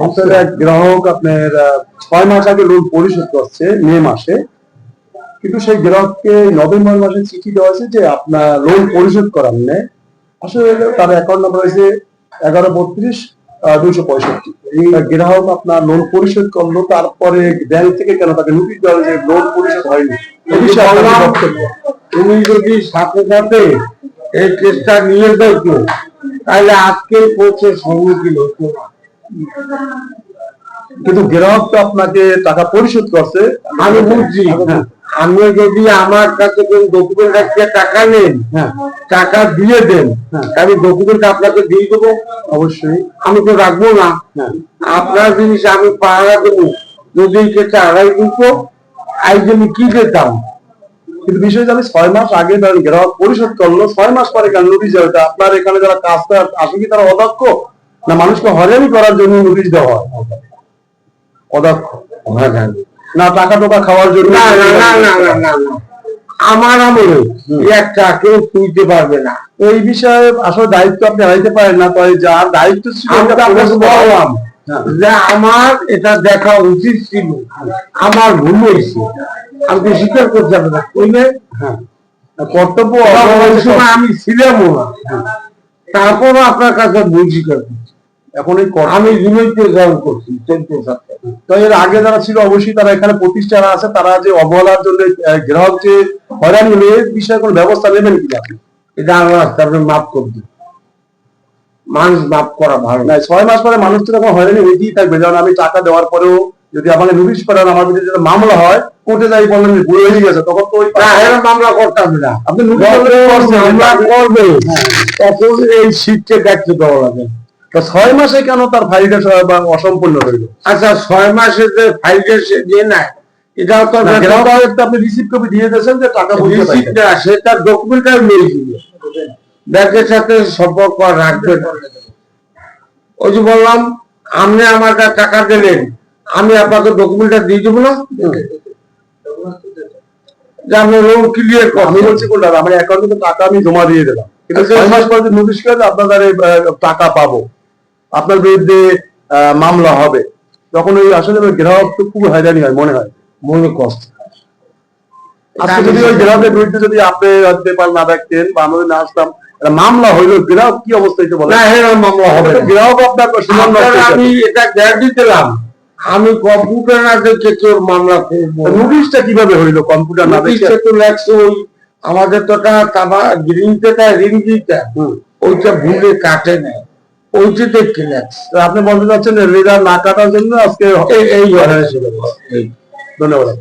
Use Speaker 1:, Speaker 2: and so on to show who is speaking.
Speaker 1: আপনার এক গ্রাহক আপনার ছয় মাস আগে লোন পরিশোধ করছে মে মাসে। কিন্তু সেই গ্রাহককে নভেম্বর মাসে চিঠি দেওয়া হয়েছে যে আপনার লোন পরিশোধ করার নেই আসলে তার অ্যাকাউন্ট নাম্বার হয়েছে এগারো বত্রিশ দুইশো পঁয়ষট্টি। গ্রাহক আপনার লোন পরিশোধ করল তারপরে ব্যাংক থেকে কেন তাকে নোটিশ দেওয়া যে লোন পরিশোধ হয়নি? এই?
Speaker 2: তুমি যদি সাথে সাথে এই কেসটা নিয়ে দেখো তাহলে আজকে কোচের সম্মুখীন হতো
Speaker 1: কিন্তু গ্রাহক তো আপনাকে টাকা পরিশোধ করছে।
Speaker 2: আমি বুঝছি
Speaker 1: হ্যাঁ।
Speaker 2: আপনি যদি আমার কাছে কোন ডকুমেন্ট রাখিয়ে টাকা নেন
Speaker 1: হ্যাঁ।
Speaker 2: টাকা দিয়ে দেন
Speaker 1: হ্যাঁ।
Speaker 2: আমি ডকুমেন্ট আপনাকে দিয়ে দেবো।
Speaker 1: অবশ্যই।
Speaker 2: আমি তো রাখব না। আপনার জিনিস আমি পাহারা দেবো। যদি এই আড়াই দিত আজ আমি কি দিতাম
Speaker 1: কিন্তু বিষয় আমি ছয় মাস আগে ধরেন গ্রাহক পরিশোধ করল ছয় মাস পরে কেন নোটিশ দেওয়া হয়েছে? আপনার এখানে যারা কাজ আসলে কি তারা অদক্ষ? না মানুষকে হয়রানি করার জন্য নোটিশ দেওয়া হয়? অদক্ষ। না টাকা টোকা খাওয়ার জন্য
Speaker 2: না না না না আমার আমলে একটা কেউ তুলতে পারবে না।
Speaker 1: এই বিষয়ে আসলে দায়িত্ব আপনি হারাইতে পারেন না তবে যার দায়িত্ব ছিল হ্যাঁ।
Speaker 2: যে আমার এটা দেখা উচিত ছিল। আমার ভুল হয়েছে। আমি স্বীকার হবে না। কইলে
Speaker 1: হ্যাঁ। কর্তব্য
Speaker 2: সময় আমি ছিলামও না। তারপরও আপনার কাছে ভুল স্বীকার করছি।
Speaker 1: এখন এই
Speaker 2: আমি জুলাইতে জয়েন করছি
Speaker 1: তো এর আগে যারা ছিল অবশ্যই তারা এখানে প্রতিষ্ঠান আছে তারা যে অবহেলার জন্য গ্রাহক যে হয়রানি হলে এর বিষয়ে কোনো ব্যবস্থা নেবেন কিনা আপনি?
Speaker 2: এটা আমার আপনি মাফ করবেন মানুষ মাফ করা ভালো।
Speaker 1: না ছয় মাস পরে মানুষ তো তখন হয়রানি হয়েই থাকবে। যেমন আমি টাকা দেওয়ার পরেও যদি আমাকে নোটিশ করেন আমার বিরুদ্ধে যদি মামলা হয় কোর্টে যাই বললেন যে ভুল হয়ে গেছে তখন তো ওই
Speaker 2: মামলা করতাম না।
Speaker 1: আপনি
Speaker 2: মামলা করবে। তখন এই শীতকে দেখতে দেওয়া লাগে
Speaker 1: ছয় মাসে কেন তার ফাইলটা স- অসম্পূর্ণ রইল?
Speaker 2: আচ্ছা ছয় মাসে যে ফাইলটা সে দিয়ে নেয় এটাও তো
Speaker 1: আপনি রিসিভ কপি দিয়ে দিয়েছেন যে টাকা
Speaker 2: রিসিপ্ট না সেটা ডকুমেন্ট আর দিবে ব্যাংকের সাথে সম্পর্ক রাখবে ওই যে বললাম আপনি আমার টাকা দিলেন আমি আপনাকে ডকুমেন্টটা দিয়ে দেবো না? যে আপনি লোন ক্লিয়ার
Speaker 1: আমি বলছি কোনটা আমার অ্যাকাউন্টে টাকা আমি জমা দিয়ে দিলাম। কিন্তু ছয় মাস পরে নোটিশ করে আপনার দ্বারা এই, আহ, টাকা পাবো। আপনার বিরুদ্ধে মামলা হবে। তখন ওই আসলে গ্রাহক তো খুব হয়রানি হয় মনে হয়।
Speaker 2: মনে কষ্ট।
Speaker 1: আজকে যদি ওই গ্রাহকের বিরুদ্ধে যদি আপনি পেপার না বা আমরা না আসতাম একটা মামলা হইল গ্রাহক কি অবস্থা হইতে বলে?
Speaker 2: না মামলা হবে
Speaker 1: গ্রাহক আপনার
Speaker 2: আমি এটা গ্যারান্টি দিলাম। আমি কম্পিউটার না দেখে তোর মামলা করব।
Speaker 1: নোটিশটা কীভাবে হইল কম্পিউটার না দেখে?
Speaker 2: তো লেখছে ওই আমাদের তো একটা তাবা গ্রিন পেটা রিং দিটা ওইটা ভুলে কাটে না। ওইটা দেখে লেখছে।
Speaker 1: আপনি বলতে চাচ্ছেন রেজাল্ট না কাটার জন্য আজকে
Speaker 2: এই।
Speaker 1: ধন্যবাদ